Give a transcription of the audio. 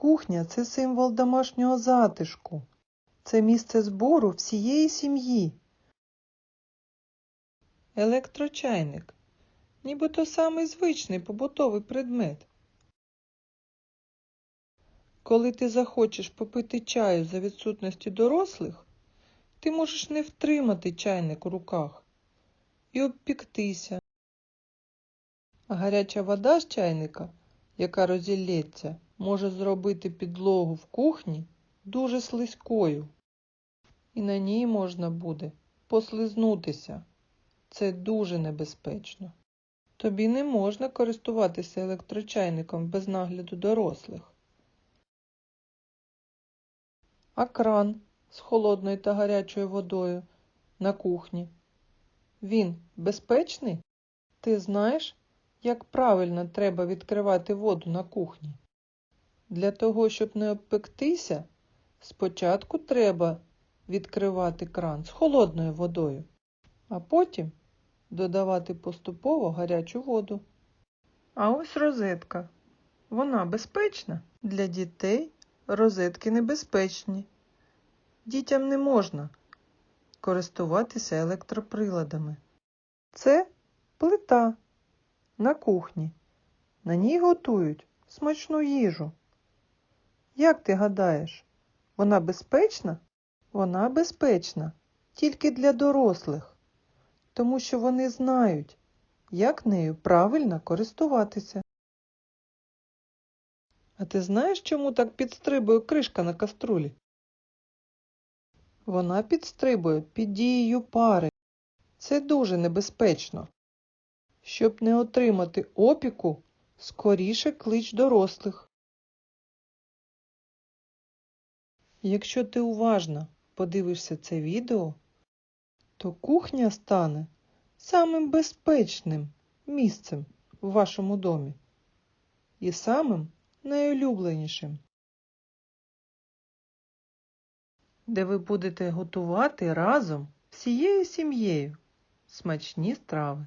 Кухня це символ домашнього затишку. Це місце збору всієї сім'ї. Електрочайник. Нібито самий звичний побутовий предмет. Коли ти захочеш попити чаю за відсутності дорослих, ти можеш не втримати чайник у руках і обпіктися. Гаряча вода з чайника, яка розілється, може зробити підлогу в кухні дуже слизькою. І на ній можна буде послизнутися. Це дуже небезпечно. Тобі не можна користуватися електрочайником без нагляду дорослих. А кран з холодною та гарячою водою на кухні. Він безпечний? Ти знаєш, як правильно треба відкривати воду на кухні? Для того, щоб не обпектися, спочатку треба відкривати кран з холодною водою, а потім додавати поступово гарячу воду. А ось розетка. Вона безпечна? Для дітей розетки небезпечні. Дітям не можна користуватися електроприладами. Це плита на кухні. На ній готують смачну їжу. Як ти гадаєш, вона безпечна? Вона безпечна тільки для дорослих, тому що вони знають, як нею правильно користуватися. А ти знаєш, чому так підстрибує кришка на каструлі? Вона підстрибує під дією пари. Це дуже небезпечно. Щоб не отримати опіку, скоріше клич дорослих. Якщо ти уважно подивишся це відео, то кухня стане самим безпечним місцем в вашому домі і самим найулюбленішим, де ви будете готувати разом всією сім'єю смачні страви.